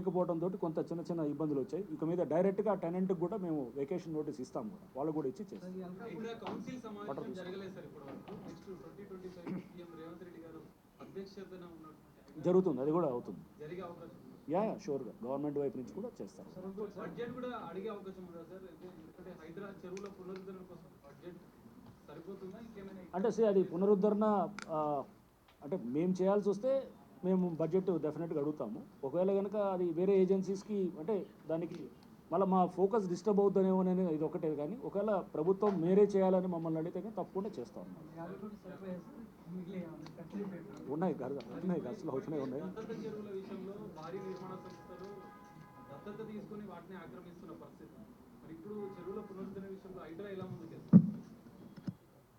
లేకపోవడంతో కొంత చిన్న చిన్న ఇబ్బందులు వచ్చాయి. ఇక మీద డైరెక్ట్గా టెనెంట్కి కూడా మేము వెకేషన్ నోటీస్ ఇస్తాం కూడా. వాళ్ళు కూడా ఇచ్చి చేస్తాం. సార్ జరుగుతుంది. అది కూడా అవుతుంది. యా యా షూర్గా గవర్నమెంట్ వైపు నుంచి కూడా చేస్తారు సార్ ఇంకేమైనా అంటే సే అది పునరుద్ధరణ అంటే మేము చేయాల్సి వస్తే మేము బడ్జెట్ డెఫినెట్గా అడుగుతాము. ఒకవేళ కనుక అది వేరే ఏజెన్సీస్కి అంటే దానికి మళ్ళీ మా ఫోకస్ డిస్టర్బ్ అవుతుందేమో అనేది ఇది ఒకటే కానీ ఒకవేళ ప్రభుత్వం మేరే చేయాలని మమ్మల్ని అడిగితే కానీ తప్పకుండా చేస్తాం. ఉన్నాయి గర్ద ఉన్నాయి ఖర్చులు అవుతున్నాయి ఉన్నాయి.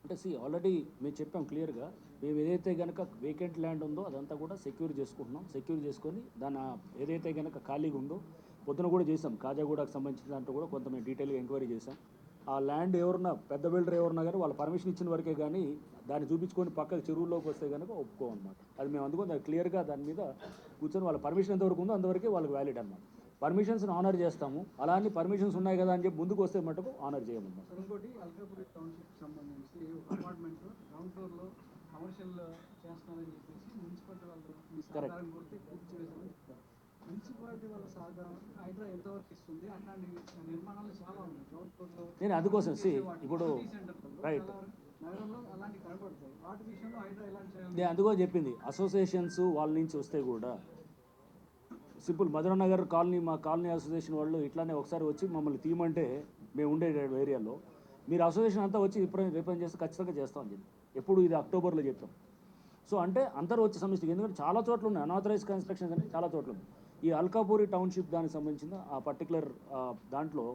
అంటే సి ఆల్రెడీ మేము చెప్పాం క్లియర్గా మేము ఏదైతే కనుక వేకెంట్ ల్యాండ్ ఉందో అదంతా కూడా సెక్యూర్ చేసుకుంటున్నాం. సెక్యూర్ చేసుకొని దాని ఏదైతే కనుక ఖాళీగా ఉందో పొద్దున కూడా చేసాం కాజాగూడకు సంబంధించిన దాంట్లో కూడా కొంత మేము డీటెయిల్గా ఎంక్వైరీ చేసాం ఆ ల్యాండ్ ఎవరన్నా పెద్ద బిల్డర్ ఎవరన్నా కానీ వాళ్ళు పర్మిషన్ ఇచ్చిన వరకే కానీ దాన్ని చూపించుకొని పక్కకు చెరువుల్లోకి వస్తే కనుక ఒప్పుకోమన్నమాట అది మేము అందుకొని క్లియర్గా దాని మీద కూర్చొని వాళ్ళ పర్మిషన్ ఎంతవరకు ఉందో అంతవరకే వాళ్ళకి వ్యాలిడ్ అనమాట పర్మిషన్స్ని ఆనర్ చేస్తాము. అలా అని పర్మిషన్స్ ఉన్నాయి కదా అని చెప్పి ముందుకు వస్తే మటుకు ఆనర్ చేయమన్నమాట. ఇంకోటి అల్కాపురి టౌన్షిప్ సంబంధించి అపార్ట్మెంట్ గ్రౌండ్ కమర్షియల్ చేస్తున్నారని చెప్పేసి మున్సిపాలిటీ వాళ్ళు మీ Correct. సహకారం కొడితే పూర్తి చేశామని చెప్తారు. మున్సిపాలిటీ వాళ్ళ సహకారం హైడ్రా ఎంతవరకు ఇస్తుంది? అట్లాంటి నిర్మాణాలు చాలా ఉన్నాయి. గ్రౌండ్ ఫ్లోర్లో నేను అందుకోసం ఇప్పుడు చేయాలి? నేను అందుకో చెప్పింది అసోసియేషన్స్ వాళ్ళ నుంచి వస్తే కూడా సింపుల్ మధుర నగర్ కాలనీ మా కాలనీ అసోసియేషన్ వాళ్ళు ఇట్లానే ఒకసారి వచ్చి మమ్మల్ని తీయమంటే మేము ఉండే ఏరియాలో మీరు అసోసియేషన్ అంతా వచ్చి రిప్రజెంట్ రిప్రజెంట్ చేస్తే ఖచ్చితంగా చేస్తామని చెప్పి. ఎప్పుడు ఇది అక్టోబర్లో చెప్తాం సో అంటే అందరూ వచ్చే సమిష్టికి ఎందుకంటే చాలా చోట్ల ఉన్నాయి. అనాథరైజ్ కన్స్ట్రక్షన్స్ అనేది చాలా చోట్ల ఉన్నాయి. ఈ అల్కాపూరి టౌన్షిప్ దానికి సంబంధించిన ఆ పర్టికులర్ దాంట్లో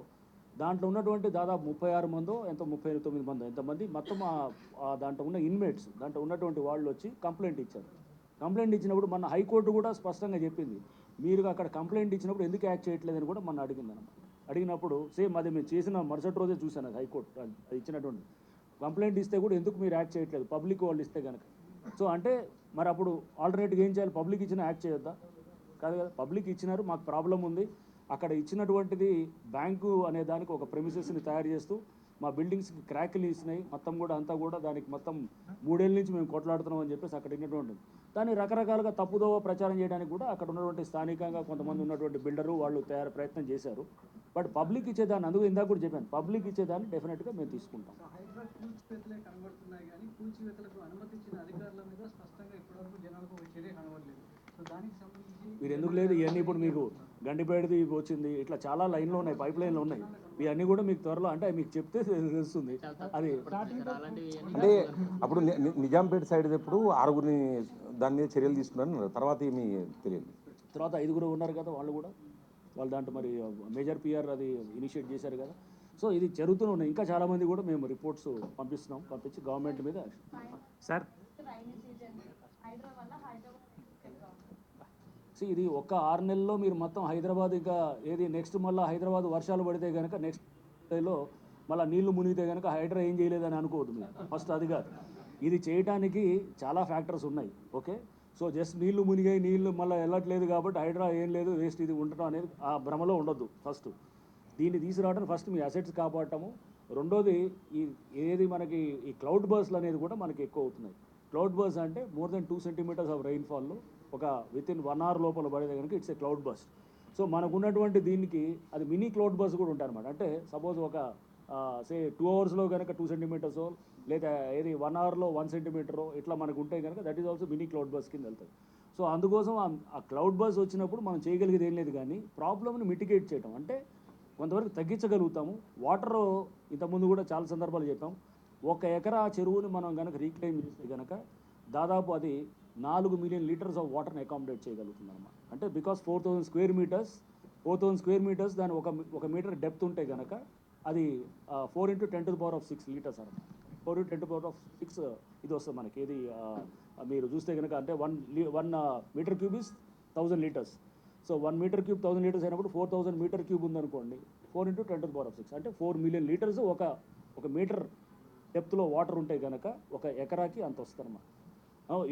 దాంట్లో ఉన్నటువంటి దాదాపు ముప్పై ఆరు మందో ఎంతో ముప్పై తొమ్మిది మందో ఎంతమంది మొత్తం దాంట్లో ఉన్న ఇన్మేట్స్ దాంట్లో ఉన్నటువంటి వాళ్ళు వచ్చి కంప్లైంట్ ఇచ్చారు. కంప్లైంట్ ఇచ్చినప్పుడు మన హైకోర్టు కూడా స్పష్టంగా చెప్పింది. మీరు అక్కడ కంప్లైంట్ ఇచ్చినప్పుడు ఎందుకు యాక్ట్ చేయట్లేదని కూడా మన అడిగింది అనమాట అడిగినప్పుడు సేమ్ అది మేము చేసిన మరుసటి రోజే చూశాను అది హైకోర్టు అది ఇచ్చినటువంటి. కంప్లైంట్ ఇస్తే కూడా ఎందుకు మీరు యాక్ట్ చేయట్లేదు? పబ్లిక్ వాళ్ళు ఇస్తే కనుక సో అంటే మరి అప్పుడు ఆల్టర్నేట్గా ఏం చేయాలి? పబ్లిక్ ఇచ్చిన యాక్ట్ చేయొద్దా? కాదు కదా. పబ్లిక్ ఇచ్చినారు మాకు ప్రాబ్లం ఉంది. అక్కడ ఇచ్చినటువంటిది బ్యాంకు అనే దానికి ఒక ప్రెమిసెస్ని తయారు చేస్తూ మా బిల్డింగ్స్కి క్రాక్లు ఇచ్చినాయి. మొత్తం కూడా అంతా కూడా దానికి మొత్తం మూడేళ్ళ నుంచి మేము కొట్లాడుతున్నాం అని చెప్పేసి అక్కడ ఉన్నటువంటి దాన్ని రకరకాలుగా తప్పుదోవ ప్రచారం చేయడానికి కూడా అక్కడ ఉన్నటువంటి స్థానికంగా కొంతమంది ఉన్నటువంటి బిల్డరు వాళ్ళు తయారు ప్రయత్నం చేశారు. బట్ పబ్లిక్ ఇచ్చేదాన్ని అందుకు ఇందాక కూడా చెప్పాను పబ్లిక్ ఇచ్చేదాన్ని డెఫినెట్గా మేము తీసుకుంటాం. కూల్చివేతలే కనబడుతున్నాయి కానీ కూల్చివేతలకు అనుమతించిన అధికారుల మీద స్పష్టంగా ఇప్పటివరకు జనాలకు ఒక చర్య కనబడలేదు. సో దానికి సంబంధించి మీరు ఎందుకు లేదు? ఇవన్నీ ఇప్పుడు మీకు గండిపేటది వచ్చింది. ఇట్లా చాలా లైన్లో ఉన్నాయి పైప్ లైన్లు ఉన్నాయి. ఇవన్నీ కూడా మీకు త్వరలో అంటే మీకు చెప్తే తెలుస్తుంది. అది అంటే అప్పుడు నిజాంపేట సైడ్ ఎప్పుడు ఆరుగురిని దాని మీద చర్యలు తీసుకున్నారు తర్వాత ఏమీ తెలియదు తర్వాత ఐదుగురు ఉన్నారు కదా వాళ్ళు కూడా. వాళ్ళు దాంట్లో మరి మేజర్ పిఆర్ అది ఇనిషియేట్ చేశారు కదా. సో ఇది జరుగుతూనే ఉన్నాయి. ఇంకా చాలామంది కూడా మేము రిపోర్ట్స్ పంపిస్తున్నాం. పంపించి గవర్నమెంట్ మీద సార్. సో ఇది ఒక్క ఆరు నెలల్లో మీరు మొత్తం హైదరాబాద్ ఇంకా ఏది నెక్స్ట్ మళ్ళీ హైదరాబాద్ వర్షాలు పడితే కనుక నెక్స్ట్లో మళ్ళీ నీళ్ళు మునిగితే కనుక హైడ్రా ఏం చేయలేదని అనుకోవద్దు మీరు. ఫస్ట్ అది కాదు. ఇది చేయడానికి చాలా ఫ్యాక్టర్స్ ఉన్నాయి. ఓకే? సో జస్ట్ నీళ్ళు మునిగాయి నీళ్ళు మళ్ళీ వెళ్ళట్లేదు కాబట్టి హైడ్రా ఏం లేదు వేస్ట్ ఇది ఉండటం అనేది ఆ భ్రమలో ఉండొద్దు ఫస్ట్ దీన్ని తీసుకురావడం ఫస్ట్ మీ అసెట్స్ కాపాడటము. రెండోది ఈ ఏది మనకి ఈ క్లౌడ్ బర్స్లు అనేది కూడా మనకి ఎక్కువ అవుతున్నాయి. క్లౌడ్ బర్స్ అంటే more than two centimetres of రెయిన్ఫాల్లో ఒక విత్ ఇన్ వన్ అవర్ లోపల పడేది కనుక it's a cloud burst so మనకు ఉన్నటువంటి దీనికి అది మినీ క్లౌడ్ బస్ కూడా ఉంటాయి అనమాట అంటే సపోజ్ ఒక సే టూ అవర్స్లో కనుక టూ సెంటీమీటర్స్ లేదా ఏది వన్ అవర్లో వన్ సెంటీమీటర్ ఇట్లా మనకు ఉంటే కనుక that is also mini cloud burst కింద వెళ్తుంది సో అందుకోసం ఆ- క్లౌడ్ బస్ వచ్చినప్పుడు మనం చేయగలిగేది ఏం లేదు కానీ ప్రాబ్లమ్ని మిటిగేట్ చేయటం. అంటే కొంతవరకు తగ్గించగలుగుతాము. వాటర్ ఇంతకుముందు కూడా చాలా సందర్భాలు చెప్పాం. ఒక ఎకరా చెరువుని మనం కనుక రీక్లెయిమ్ చేస్తే కనుక దాదాపు అది నాలుగు మిలియన్ లీటర్స్ ఆఫ్ వాటర్ని అకామిడేట్ చేయగలుగుతుంది అనమాట అంటే because four thousand square metres four thousand square metres దాని ఒక ఒక మీటర్ డెప్త్ ఉంటే కనుక అది four into ten to power of six litres అనమాట four into ten to power of six ఇది వస్తుంది మనకి. ఇది మీరు చూస్తే కనుక అంటే one one metre cube is thousand litres. So one metre cube thousand litres అయినప్పుడు ఫోర్ థౌసండ్ మీటర్ క్యూబ్ ఉందనుకోండి four into ten to power of six. అంటే ఫోర్ మిలియన్ లీటర్స్ ఒక ఒక మీటర్ డెప్త్లో వాటర్ ఉంటే కనుక ఒక ఎకరాకి అంత వస్తుంది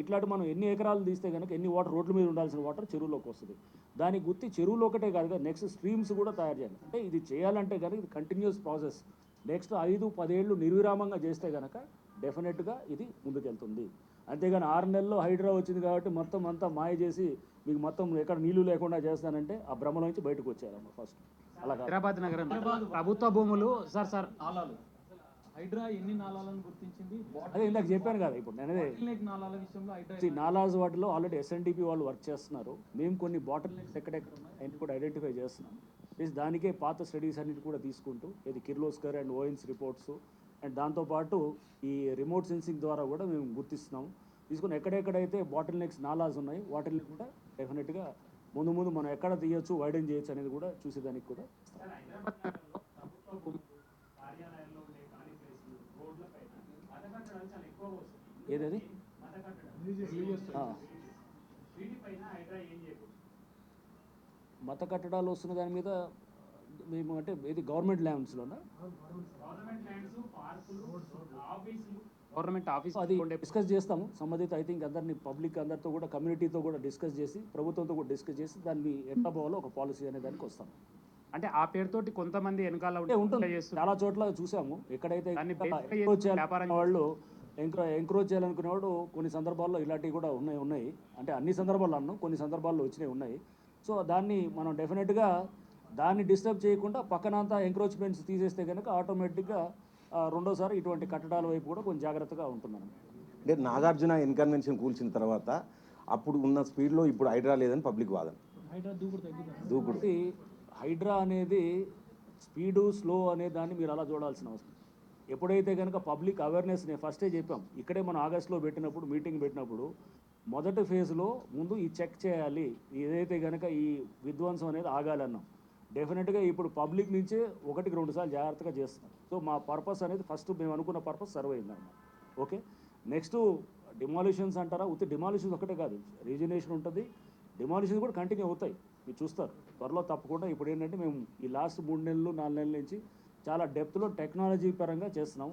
ఇట్లాంటి మనం ఎన్ని ఎకరాలు తీస్తే కనుక ఎన్ని వాటర్ రోడ్ల మీద ఉండాల్సిన వాటర్ చెరువులోకి వస్తుంది. దానికి గుర్తి చెరువులో ఒకటే కాదు నెక్స్ట్ స్ట్రీమ్స్ కూడా తయారు చేయాలి. అంటే ఇది చేయాలంటే కనుక ఇది కంటిన్యూస్ ప్రాసెస్. నెక్స్ట్ ఐదు పదేళ్ళు నిర్విరామంగా చేస్తే కనుక డెఫినెట్గా ఇది ముందుకెళ్తుంది. అంతేగాని ఆరు నెలల్లో హైడ్రా వచ్చింది కాబట్టి మొత్తం అంతా మాయ చేసి మీకు మొత్తం ఎక్కడ నీళ్ళు లేకుండా చేస్తానంటే ఆ భ్రమలో నుంచి బయటకు వచ్చారమ్మ ఫస్ట్. అలా హైదరాబాద్ నగరం. ప్రభుత్వ భూములు సార్ సార్. నాలాలు. హైడ్రా ఎన్ని నాలాలను గుర్తించింది? అదే ఇందాక చెప్పాను కదా ఇప్పుడు నేను నాలాల విషయంలో నాలాజ్ వాటిలో ఆల్రెడీ ఎస్ఎన్డిపి వాళ్ళు వర్క్ చేస్తున్నారు. మేము కొన్ని బాటిల్ నెక్స్ ఎక్కడెక్కడ అన్ని కూడా ఐడెంటిఫై చేస్తున్నాం. ప్లస్ దానికే పాత స్టడీస్ అన్నిటి కూడా తీసుకుంటూ ఇది కిర్లోస్కర్ అండ్ ఓఎన్స్ రిపోర్ట్స్ అండ్ దాంతోపాటు ఈ రిమోట్ సెన్సింగ్ ద్వారా కూడా మేము గుర్తిస్తున్నాం తీసుకుని ఎక్కడెక్కడైతే బాటిల్ నెక్స్ నాలాస్ ఉన్నాయి వాటిని కూడా డెఫినెట్గా ముందు ముందు మనం ఎక్కడ తీయొచ్చు వైడెన్ చేయొచ్చు అనేది కూడా చూసేదానికి కూడా ఏదది? మత కట్టడాలు వస్తున్న దాని మీద మేము అంటే ఇది గవర్నమెంట్ ల్యాండ్స్లోనా గవర్నమెంట్ ల్యాండ్స్ పార్కులు ఆఫీసులు గవర్నమెంట్ ఆఫీస్ అది డిస్కస్ చేస్తాము. సంబంధిత ఐ థింక్ అందరినీ పబ్లిక్ అందరితో కూడా కమ్యూనిటీతో కూడా డిస్కస్ చేసి ప్రభుత్వంతో కూడా డిస్కస్ చేసి దాన్ని ఎట్లా పోవాలో ఒక పాలసీ అనే దానికి వస్తాం. అంటే ఆ పేరుతోటి కొంతమంది వెనకాల ఉంటుంది. చాలా చోట్ల చూసాము. ఎక్కడైతే వాళ్ళు ఎంక్రో ఎంక్రోచ్ చేయాలనుకునేవాడు కొన్ని సందర్భాల్లో ఇలాంటివి కూడా ఉన్నాయి ఉన్నాయి. అంటే అన్ని సందర్భాల్లో అన్నాం కొన్ని సందర్భాల్లో వచ్చినాయి ఉన్నాయి. సో దాన్ని మనం డెఫినెట్గా దాన్ని డిస్టర్బ్ చేయకుండా పక్కనంతా ఎంక్రోచ్మెంట్స్ తీసేస్తే కనుక ఆటోమేటిక్గా రెండోసారి ఇటువంటి కట్టడాల వైపు కూడా కొంచెం జాగ్రత్తగా ఉంటున్నాను. అంటే నాగార్జున ఇన్కన్వెన్షన్ కూల్చిన తర్వాత అప్పుడు ఉన్న స్పీడ్లో ఇప్పుడు హైడ్రా లేదని పబ్లిక్ వాదన. దూకుడు హైడ్రా అనేది స్పీడు స్లో అనే దాన్ని మీరు అలా చూడాల్సిన అవసరం. ఎప్పుడైతే కనుక పబ్లిక్ అవేర్నెస్ నేను ఫస్టే చెప్పాం ఇక్కడే మనం ఆగస్ట్లో పెట్టినప్పుడు మీటింగ్ పెట్టినప్పుడు మొదటి ఫేజ్లో ముందు ఈ చెక్ చేయాలి. ఏదైతే కనుక ఈ విధ్వంసం అనేది ఆగాలన్నాం డెఫినెట్గా ఇప్పుడు పబ్లిక్ నుంచి ఒకటికి రెండు సార్లు జాగ్రత్తగా చేస్తున్నాం సో మా పర్పస్ అనేది ఫస్ట్ మేము అనుకున్న పర్పస్ సర్వ్ అయిందన్నమాట. ఓకే? నెక్స్ట్ డిమాలిషన్స్ అంటారా? ఉత్తి డిమాలిషన్స్ ఒకటే కాదు. రీజనేషన్ ఉంటుంది. డిమాలిషన్స్ కూడా కంటిన్యూ అవుతాయి. మీరు చూస్తారు. త్వరలో తప్పకుండా ఇప్పుడు ఏంటంటే మేము ఈ లాస్ట్ మూడు నెలలు నాలుగు నెలల నుంచి చాలా డెప్త్లో టెక్నాలజీ పరంగా చేస్తున్నాం.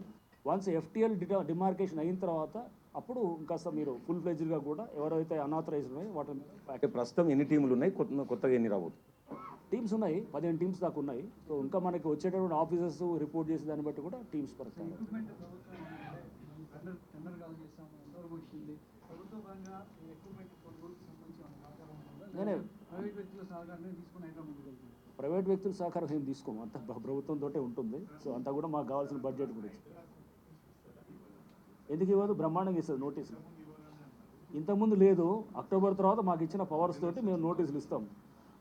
వన్స్ ఎఫ్టిఎల్ డిమార్కేషన్ అయిన తర్వాత అప్పుడు ఇంకాస్త మీరు ఫుల్ ఫ్లెజ్డ్గా కూడా ఎవరైతే అనాథరైజ్ ఉన్నాయో వాటిని ప్రస్తుతం ఎన్ని టీములు ఉన్నాయి? కొత్త కొత్తగా ఎన్ని రాబోతుంది టీమ్స్ ఉన్నాయి పదిహేను టీమ్స్ దాకా ఉన్నాయి. సో ఇంకా మనకి వచ్చేటటువంటి ఆఫీసర్స్ రిపోర్ట్ చేసే దాన్ని బట్టి కూడా టీమ్స్ పడతాయి నేనే- ప్రైవేట్ వ్యక్తుల సహకారం ఏం తీసుకోము. అంత ప్రభుత్వంతో ఉంటుంది. సో అంతా కూడా మాకు కావాల్సిన బడ్జెట్ గురించి ఎందుకు ఇవ్వదు? బ్రహ్మాండంగా ఇస్తుంది నోటీసులు. ఇంతకుముందు లేదు. అక్టోబర్ తర్వాత మాకు ఇచ్చిన పవర్స్ తోటి మేము నోటీసులు ఇస్తాం.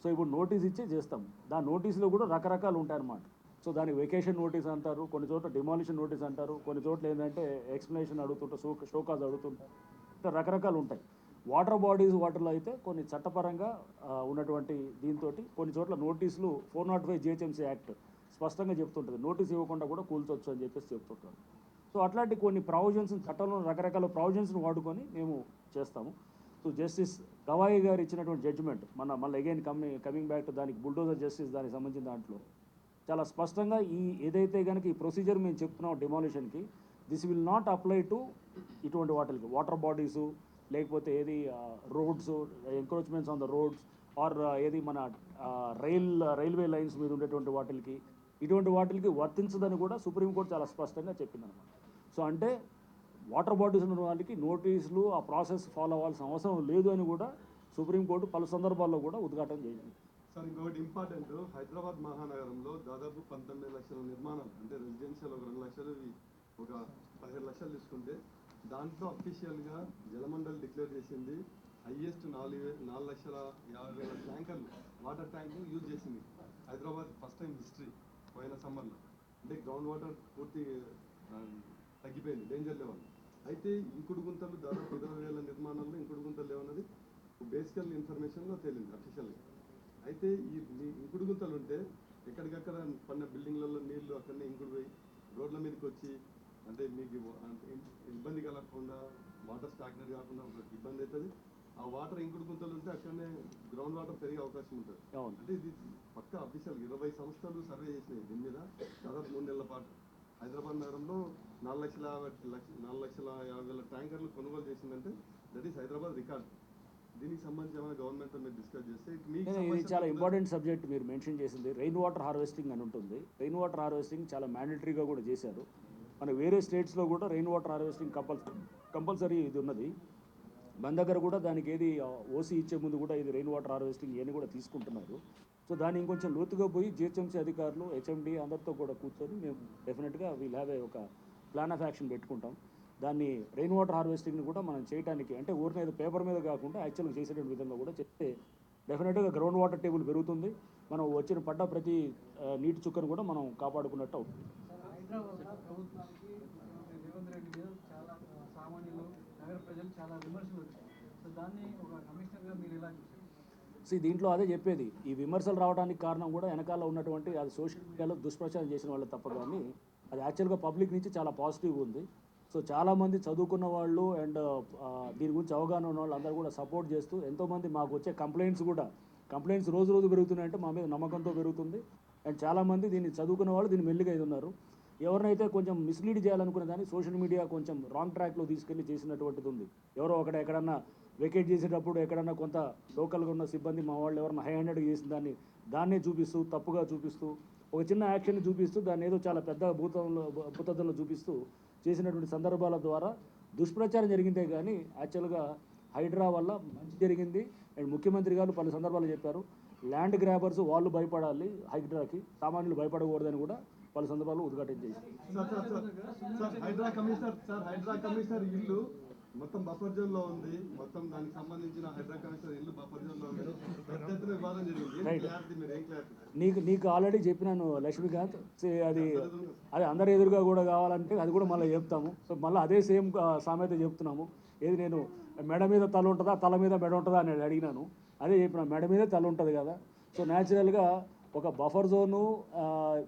సో ఇప్పుడు నోటీస్ ఇచ్చే చేస్తాం. దాని నోటీసులో కూడా రకరకాలు ఉంటాయన్నమాట. సో దాని వెకేషన్ నోటీస్ అంటారు కొన్ని చోట్ల డిమాలిషన్ నోటీస్ అంటారు కొన్ని చోట్ల ఏంటంటే ఎక్స్ప్లెనేషన్ అడుగుతుంటారు షో షోకాజ్ అడుగుతుంటారు ఇట్లా రకరకాలు ఉంటాయి. వాటర్ బాడీస్ వాటర్లో అయితే కొన్ని చట్టపరంగా ఉన్నటువంటి దీంతో కొన్ని చోట్ల నోటీసులు four naught five GHMC act స్పష్టంగా చెప్తుంటుంది. నోటీస్ ఇవ్వకుండా కూడా కూల్చొచ్చు అని చెప్పేసి చెప్తుంటారు. సో అట్లాంటి కొన్ని ప్రావిజన్స్ చట్టంలో రకరకాల ప్రావిజన్స్ని వాడుకొని మేము చేస్తాము. సో జస్టిస్ గవాయి గారు ఇచ్చినటువంటి జడ్జిమెంట్ మన మళ్ళీ again coming coming back to దానికి బుల్డోజర్ జస్టిస్ దానికి సంబంధించిన దాంట్లో చాలా స్పష్టంగా ఈ ఏదైతే కనుక ఈ ప్రొసీజర్ మేము చెప్తున్నాం డిమాలిషన్కి this will not apply to ఇటువంటి వాటికి వాటర్ బాడీస్ లేకపోతే ఏది roads encroachments on the roads or ఏది మన రైల్ రైల్వే లైన్స్ మీద ఉండేటువంటి వాటికి ఇటువంటి వాటికి వర్తించదని కూడా సుప్రీంకోర్టు చాలా స్పష్టంగా చెప్పిందనమాట సో అంటే వాటర్ బాడీస్ ఉన్న వాళ్ళకి నోటీసులు ఆ ప్రాసెస్ ఫాలో అవ్వాల్సిన అవసరం లేదు అని కూడా సుప్రీంకోర్టు పలు సందర్భాల్లో కూడా ఉద్ఘాటన చేసింది. సార్ ఇంకొకటి ఇంపార్టెంట్. హైదరాబాద్ మహానగరంలో దాదాపు పంతొమ్మిది లక్షల నిర్మాణాలు అంటే రెసిడెన్షియల్ ఒక రెండు లక్షలు ఒక పదిహేడు లక్షలు తీసుకుంటే దాంట్లో అఫీషియల్గా జలమండలి డిక్లేర్ చేసింది. హైయెస్ట్ నాలుగు నాలుగు లక్షల యాభై వేల ట్యాంకర్లు వాటర్ ట్యాంకులు యూజ్ చేసింది. హైదరాబాద్ ఫస్ట్ టైం హిస్టరీ పోయిన సమ్మర్లో. అంటే గ్రౌండ్ వాటర్ పూర్తి తగ్గిపోయింది డేంజర్ లెవెల్. అయితే ఇంకుడు గుంతలు దాదాపు ఇరవై వేల నిర్మాణాల్లో ఇంకుడు గుంతలు లేవన్నది బేసికల్ ఇన్ఫర్మేషన్లో తేలింది అఫీషియల్గా అయితే ఈ ఇంకుడు గుంతలు ఉంటే ఎక్కడికక్కడ పడిన బిల్డింగ్లలో నీళ్ళు అక్కడనే ఇంకుడు పోయి రోడ్ల మీదకి వచ్చి అంటే మీకు ఇబ్బంది కలగకుండా వాటర్ స్టాగ్నెట్ కాకుండా ఇబ్బంది అవుతుంది. ఆ వాటర్ ఇంకుడు గుంతలు ఉంటే అక్కడనే గ్రౌండ్ వాటర్ పెరిగే అవకాశం ఉంటుంది. అంటే ఇది పక్క అఫీషియల్ ఇరవై సంస్థలు సర్వే చేసినాయి దీని మీద. దాదాపు మూడు నెలల పాటు. హైదరాబాద్ నగరంలో నాలుగు లక్షల నాలుగు లక్షల యాభై వేల ట్యాంకర్లు కొనుగోలు చేసిందంటే దట్ ఈస్ హైదరాబాద్ రికార్డ్. దీనికి సంబంధించి గవర్నమెంట్ మీరు డిస్కస్ చేస్తే ఇది చాలా ఇంపార్టెంట్ సబ్జెక్ట్ మీరు మెన్షన్ చేసింది. రెయిన్ వాటర్ హార్వెస్టింగ్ అని ఉంటుంది. రెయిన్ వాటర్ హార్వెస్టింగ్ చాలా మ్యాండటరీగా కూడా చేశారు. మన వేరే స్టేట్స్లో కూడా rain water harvesting compulsory compulsory ఇది ఉన్నది. మన దగ్గర కూడా దానికి ఏది ఓసీ ఇచ్చే ముందు కూడా ఇది రెయిన్ వాటర్ హార్వెస్టింగ్ ఇవన్నీ కూడా తీసుకుంటున్నారు. సో దాన్ని ఇంకొంచెం లోతుగా పోయి జిహెచ్ఎంసీ అధికారులు హెచ్ఎండి అందరితో కూడా కూర్చొని మేము డెఫినెట్గా వీల్ హ్యావ్ ఏ ఒక ప్లాన్ ఆఫ్ యాక్షన్ పెట్టుకుంటాం. దాన్ని రెయిన్ వాటర్ హార్వెస్టింగ్ని కూడా మనం చేయడానికి అంటే ఊరిని ఏదో పేపర్ మీద కాకుండా యాక్చువల్గా చేసేటువంటి విధంగా కూడా చెప్తే డెఫినెట్గా గ్రౌండ్ వాటర్ టేబుల్ పెరుగుతుంది. మనం వచ్చిన పడ్డ ప్రతి నీటి చుక్కను కూడా మనం కాపాడుకున్నట్టు అవుతుంది. చాలా సామాన్యులు నగర ప్రజలు చాలా విమర్శలు వచ్చాయి. సో దాన్ని ఒక కమిషనర్గా మీరు ఇలా సో దీంట్లో అదే చెప్పేది. ఈ విమర్శలు రావడానికి కారణం కూడా వెనకాల ఉన్నటువంటి అది సోషల్ మీడియాలో దుష్ప్రచారం చేసిన వాళ్ళు తప్ప కానీ అది యాక్చువల్గా పబ్లిక్ నుంచి చాలా పాజిటివ్ ఉంది. సో చాలామంది చదువుకున్న వాళ్ళు అండ్ దీని గురించి అవగాహన ఉన్న వాళ్ళు అందరూ కూడా సపోర్ట్ చేస్తూ ఎంతోమంది మాకు వచ్చే కంప్లైంట్స్ కూడా కంప్లైంట్స్ రోజు రోజు పెరుగుతున్నాయంటే మా మీద నమ్మకంతో పెరుగుతుంది. అండ్ చాలామంది దీన్ని చదువుకున్న వాళ్ళు దీన్ని మెల్లిగా ఉన్నారు ఎవరినైతే కొంచెం మిస్లీడ్ చేయాలనుకునే దాన్ని సోషల్ మీడియా కొంచెం రాంగ్ ట్రాక్లో తీసుకెళ్ళి చేసినటువంటిది ఉంది. ఎవరో ఒకడ ఎక్కడన్నా వెకేట్ చేసేటప్పుడు ఎక్కడన్నా కొంత లోకల్గా ఉన్న సిబ్బంది మా వాళ్ళు ఎవరన్నా హై హ్యాండెడ్గా చేసిన దాన్ని దాన్నే చూపిస్తూ తప్పుగా చూపిస్తూ ఒక చిన్న యాక్షన్ చూపిస్తూ దాన్ని ఏదో చాలా పెద్ద భూతంలో భూతద్దంలో చూపిస్తూ చేసినటువంటి సందర్భాల ద్వారా దుష్ప్రచారం జరిగిందే కానీ యాక్చువల్గా హైడ్రా వల్ల మంచి జరిగింది. అండ్ ముఖ్యమంత్రి గారు పలు సందర్భాలు చెప్పారు. ల్యాండ్ గ్రాబర్స్ వాళ్ళు భయపడాలి హైడ్రాకి సామాన్యులు భయపడకూడదని కూడా పలు సందర్భాల్లో ఉద్ఘాటన చేశారు. మొత్తం బఫర్ జోన్లో ఉంది. మొత్తం దానికి సంబంధించిన హైడ్రా కమిషనర్ ఇల్లు బఫర్ జోన్లో ఉంది. పెద్ద ఎత్తున వివాదం జరిగింది. ఏం Right. క్లారిటీ మీరు ఏం క్లారిటీ నీకు నీకు ఆల్రెడీ చెప్పినాను లక్ష్మీకాంత్. అది అది అందరి ఎదురుగా కూడా కావాలంటే అది కూడా మళ్ళీ చెప్తాము. సో మళ్ళీ అదే సేమ్ సామెత చెప్తున్నాము. ఏది నేను మెడ మీద తల ఉంటుందా తల మీద మెడ ఉంటుందా అని అడిగినాను. అదే చెప్పిన మెడ మీద తల ఉంటుంది కదా. సో న్యాచురల్గా ఒక బఫర్ జోను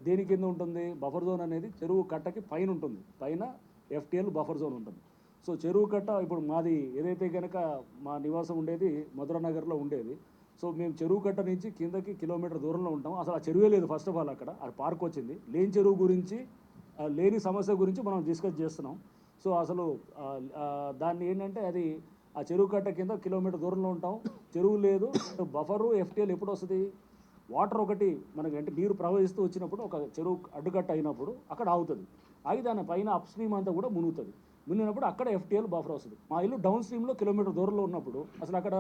దేని కింద ఉంటుంది? బఫర్ జోన్ అనేది చెరువు కట్టకి పైన ఉంటుంది. పైన ఎఫ్టిఎల్ బఫర్ జోన్ ఉంటుంది. సో చెరువు కట్ట ఇప్పుడు మాది ఏదైతే కనుక మా నివాసం ఉండేది మధుర నగర్లో ఉండేది. సో మేము చెరువు కట్ట నుంచి కిందకి కిలోమీటర్ దూరంలో ఉంటాం అసలు ఆ చెరువే లేదు ఫస్ట్ ఆఫ్ ఆల్ అక్కడ. ఆ పార్క్ వచ్చింది. లేని చెరువు గురించి లేని సమస్య గురించి మనం డిస్కస్ చేస్తున్నాం. సో అసలు దాన్ని ఏంటంటే అది ఆ చెరువు కట్ట కింద కిలోమీటర్ దూరంలో ఉంటాం. చెరువు లేదు. బఫరు ఎఫ్టీఎల్ ఎప్పుడు వస్తుంది? వాటర్ ఒకటి మనకి అంటే నీరు ప్రవహిస్తూ వచ్చినప్పుడు ఒక చెరువు అడ్డుకట్ట అయినప్పుడు అక్కడ ఆగుతుంది. ఆగి దాని పైన అప్ స్ట్రీమ్ అంతా కూడా మునుగుతుంది. మునిగినప్పుడు అక్కడ ఎఫ్టీఎల్ బఫర్ వస్తుంది. మా ఇల్లు డౌన్ స్ట్రీమ్లో కిలోమీటర్ దూరంలో ఉన్నప్పుడు అసలు అక్కడ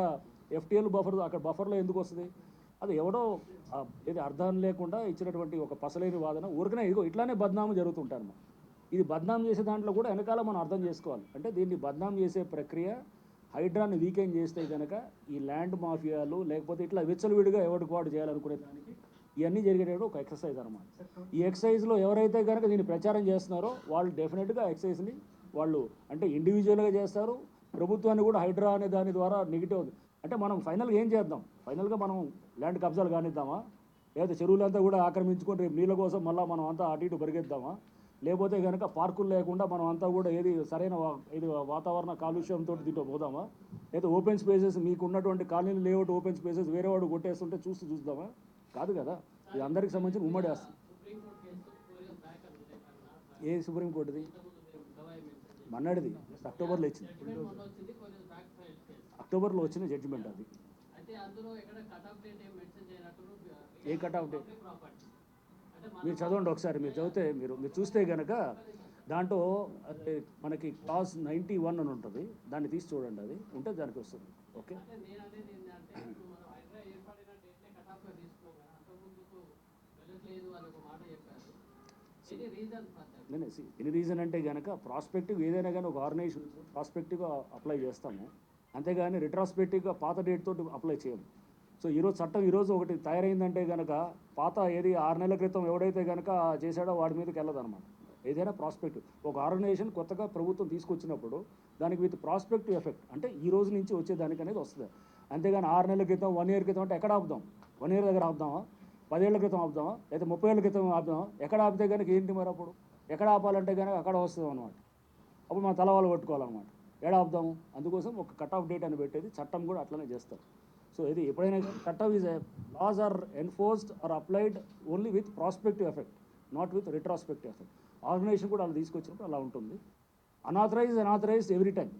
ఎఫ్టీఎల్ బఫర్ అక్కడ బఫర్లో ఎందుకు వస్తుంది? అది ఎవడో ఏది అర్థం లేకుండా ఇచ్చినటువంటి ఒక పసలేని వాదన ఊరికనే ఇదిగో ఇట్లానే బద్నామం జరుగుతుంటారు ఇది బద్నాం చేసే దాంట్లో కూడా వెనకాల మనం అర్థం చేసుకోవాలి. అంటే దీన్ని బద్నాం చేసే ప్రక్రియ హైడ్రాని వీకెండ్ చేస్తే కనుక ఈ ల్యాండ్ మాఫియాలు లేకపోతే ఇట్లా విచ్చలవిడిగా ఎవరికి వాడు చేయాలనుకునే దానికి ఇవన్నీ జరిగేటప్పుడు ఒక ఎక్సర్సైజ్ అనమాట ఈ ఎక్సర్సైజ్లో ఎవరైతే కనుక దీన్ని ప్రచారం చేస్తున్నారో వాళ్ళు డెఫినెట్గా ఎక్సర్సైజ్ని వాళ్ళు అంటే ఇండివిజువల్గా చేస్తారు ప్రభుత్వాన్ని కూడా హైడ్రా అనే దాని ద్వారా నెగిటివ్ అంటే మనం ఫైనల్గా ఏం చేద్దాం? ఫైనల్గా మనం ల్యాండ్ కబ్జాలు కానిద్దామా? లేదా చెరువులంతా కూడా ఆక్రమించుకొని రేపు నీళ్ళ కోసం మళ్ళీ మనం అంతా అటు ఇటు పరిగెద్దామా లేకపోతే కనుక పార్కులు లేకుండా మనం అంతా కూడా ఏది సరైన ఇది వాతావరణ కాలుష్యంతో దీంట్లో పోదామా? లేదా ఓపెన్ స్పేసెస్ మీకు ఉన్నటువంటి కాలనీలు లేఅవుట్ ఓపెన్ స్పేసెస్ వేరే వాడు కొట్టేస్తుంటే చూస్తూ చూద్దామా? కాదు కదా. ఇది అందరికి సంబంధించిన ఉమ్మడి ఆస్తి. ఏ సుప్రీంకోర్టుది మన్నాడిది. అక్టోబర్లో ఇచ్చింది. అక్టోబర్లో వచ్చిన జడ్జిమెంట్ అది. ఎక్కడ కట్ ఆఫ్ డేట్ ఏం ఏ మీరు చదవండి ఒకసారి మీరు చదివితే మీరు మీరు చూస్తే కనుక దాంట్లో మనకి క్లాస్ నైంటీ వన్ అని ఉంటుంది. దాన్ని తీసి చూడండి అది. ఉంటే దానికి వస్తుంది. ఓకే? అంటే నేను ఎనీ రీజన్ ఎన్ని రీజన్ అంటే కనుక ప్రాస్పెక్టివ్ ఏదైనా కానీ ఒక ఆర్గనైజేషన్ ప్రాస్పెక్టివ్గా అప్లై చేస్తాము. అంతేగాని రిట్రాస్పెక్టివ్గా పాత డేట్ తోటి అప్లై చేయము. సో ఈరోజు చట్టం ఈరోజు ఒకటి తయారైందంటే కనుక పాత ఏది ఆరు నెలల క్రితం ఎవడైతే కనుక చేశాడో వాడి మీదకి వెళ్ళదన్నమాట. ఏదైనా ప్రాస్పెక్టివ్ ఒక ఆర్గనైజేషన్ కొత్తగా ప్రభుత్వం తీసుకొచ్చినప్పుడు దానికి విత్ ప్రాస్పెక్టివ్ ఎఫెక్ట్ అంటే ఈ రోజు నుంచి వచ్చేదానికి అనేది వస్తుంది. అంతేగాని ఆరు నెలల క్రితం వన్ ఇయర్ క్రితం అంటే ఎక్కడ ఆపుదాం? వన్ ఇయర్ దగ్గర ఆపుదామా? పదేళ్ళ క్రితం ఆపుదామా? లేదా ముప్పై ఏళ్ళ క్రితం ఆపుదామా? ఎక్కడ ఆపితే కనుక ఏంటి మరి అప్పుడు? ఎక్కడ ఆపాలంటే కనుక అక్కడ వస్తుంది అనమాట అప్పుడు మన తల వాళ్ళు పట్టుకోవాలన్నమాట. ఏడ ఆపుదాము? అందుకోసం ఒక కట్ ఆఫ్ డేట్ అని పెట్టేది చట్టం కూడా అట్లనే చేస్తారు. సో ఇది ఎప్పుడైనా cut off is laws are enforced or applied only with prospective effect not with retrospective effect organisation కూడా అలా తీసుకొచ్చినప్పుడు అలా ఉంటుంది. Unauthorise unauthorise every time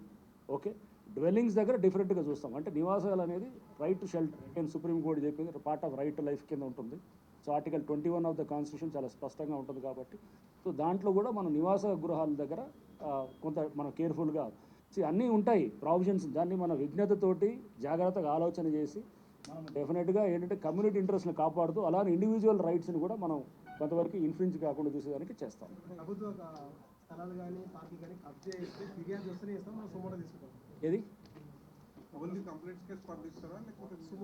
okay dwellings దగ్గర డిఫరెంట్గా చూస్తాం. అంటే నివాసాలు అనేది right to shelter and Supreme Court చెప్పింది part of right to life కింద ఉంటుంది. So article twenty one of the constitution చాలా స్పష్టంగా ఉంటుంది కాబట్టి. సో దాంట్లో కూడా మనం నివాస గృహాల దగ్గర కొంత మనం కేర్ఫుల్గా అన్నీ ఉంటాయి ప్రావిజన్స్ దాన్ని మన విజ్ఞతతోటి జాగ్రత్తగా ఆలోచన చేసి మనం డెఫినెట్గా ఏంటంటే కమ్యూనిటీ ఇంట్రెస్ట్ని కాపాడుతూ అలానే ఇండివిజువల్ రైట్స్ని కూడా మనం కొంతవరకు ఇన్ఫ్లుయెన్స్ కాకుండా చూసేదానికి చేస్తాం. ప్రభుత్వ స్థలాలు కానీ పార్టీ కానీ కబ్జా చేస్తే ఫిర్యాదు వస్తేనే ఇస్తాం మనం సుమోటో తీసుకుంటాం. ఏది?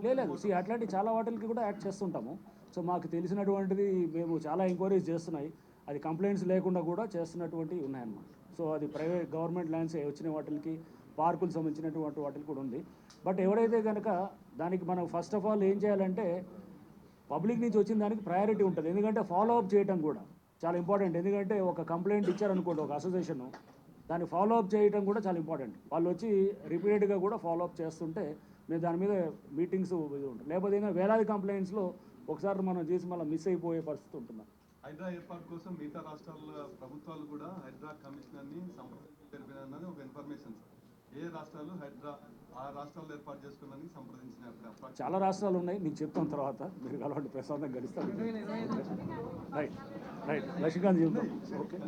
లేదు సి అట్లాంటి చాలా వాటికి కూడా యాక్ట్ చేస్తుంటాము. సో మాకు తెలిసినటువంటిది మేము చాలా ఎంక్వైరీస్ చేస్తున్నాయి. అది కంప్లైంట్స్ లేకుండా కూడా చేస్తున్నటువంటివి ఉన్నాయన్నమాట. సో అది ప్రైవేట్ గవర్నమెంట్ ల్యాండ్స్ వచ్చిన వాటికి పార్కులు సంబంధించినటువంటి వాటికి కూడా ఉంది. బట్ ఎవరైతే కనుక దానికి మనం ఫస్ట్ ఆఫ్ ఆల్ ఏం చేయాలంటే పబ్లిక్ నుంచి వచ్చిన దానికి ప్రయారిటీ ఉంటుంది. ఎందుకంటే ఫాలో అప్ చేయడం కూడా చాలా ఇంపార్టెంట్ ఎందుకంటే ఒక కంప్లైంట్ ఇచ్చారనుకోండి ఒక అసోసియేషన్ దాన్ని ఫాలో అప్ చేయడం కూడా చాలా ఇంపార్టెంట్ వాళ్ళు వచ్చి రిపీటెడ్గా కూడా ఫాలో అప్ చేస్తుంటే మేము దాని మీద మీటింగ్స్ ఇది ఉంటుంది. లేకపోతే ఏంటంటే వేలాది కంప్లైంట్స్లో ఒకసారి మనం చేసి మళ్ళీ మిస్ అయిపోయే పరిస్థితి ఉంటుంది. హైడ్రా ఏర్పాటు కోసం మిగతా రాష్ట్రాల ప్రభుత్వాలు కూడా హైడ్రా కమిషనర్ని సంప్రదించినది ఒక ఇన్ఫర్మేషన్ సార్. ఏ రాష్ట్రాలు హైడ్రా ఆ రాష్ట్రాలు ఏర్పాటు సంప్రదించిన చాలా రాష్ట్రాలు ఉన్నాయి మీకు చెప్తాం తర్వాత. మీరు కలవండి ప్రశాంతంగా గడిస్తారు రైట్ రైట్. లక్ష్మీకాంత్ చెప్తాం ఓకే.